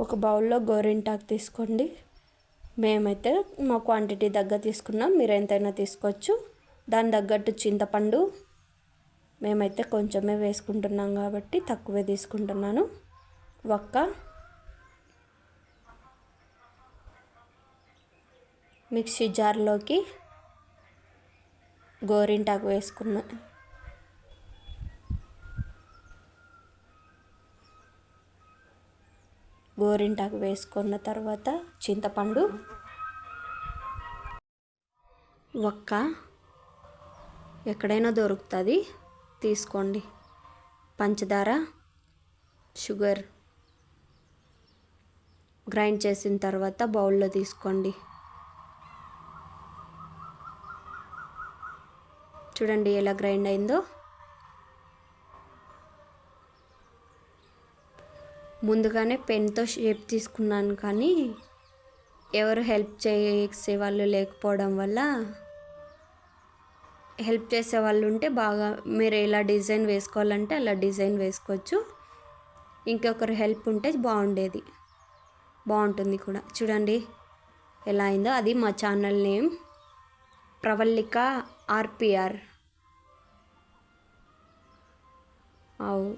ఒక బౌల్లో గోరింటాకు తీసుకోండి. మేమైతే మా క్వాంటిటీ దగ్గర తీసుకున్నాం. మీరు ఎంతైనా తీసుకోవచ్చు. దాని తగ్గట్టు చింతపండు మేమైతే కొంచెమే వేసుకుంటున్నాం కాబట్టి తక్కువే తీసుకుంటున్నాను. ఒక్క మిక్సీ జార్లోకి గోరింటాకు వేసుకున్నా. గోరింటాకు వేసుకున్న తర్వాత చింతపండు ఒక్క ఎక్కడైనా దొరుకుతుంది. తీసుకోండి. పంచదార షుగర్ గ్రైండ్ చేసిన తర్వాత బౌల్లో తీసుకోండి. చూడండి ఎలా గ్రైండ్ అయిందో. ముందుగానే పెన్తో షేప్ తీసుకున్నాను కానీ ఎవరు హెల్ప్ చేసే వాళ్ళు లేకపోవడం వల్ల హెల్ప్ చేసే వాళ్ళు ఉంటే బాగా మీరు ఎలా డిజైన్ వేసుకోవాలంటే అలా డిజైన్ వేసుకోవచ్చు. ఇంకొకరు హెల్ప్ ఉంటే బాగుండేది. బాగుంటుంది కూడా. చూడండి ఎలా అయిందో. అది మా ఛానల్ నేమ్ ప్రవల్లిక ఆర్పిఆర్. అవు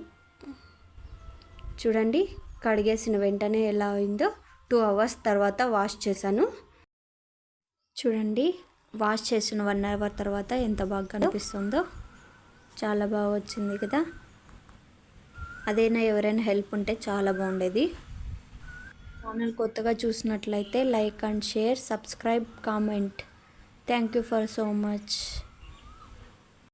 చూడండి కడిగేసిన వెంటనే ఎలా అయిందో టూ అవర్స్ తర్వాత వాష్ చేశాను. చూడండి వాష్ చేసిన వన్ అవర్ తర్వాత ఎంత బాగా కనిపిస్తుందో. చాలా బాగా వచ్చింది కదా. అదైనా ఎవరైనా హెల్ప్ ఉంటే చాలా బాగుండేది. ఛానల్ కొత్తగా చూసినట్లయితే like and share subscribe comment. Thank you for so much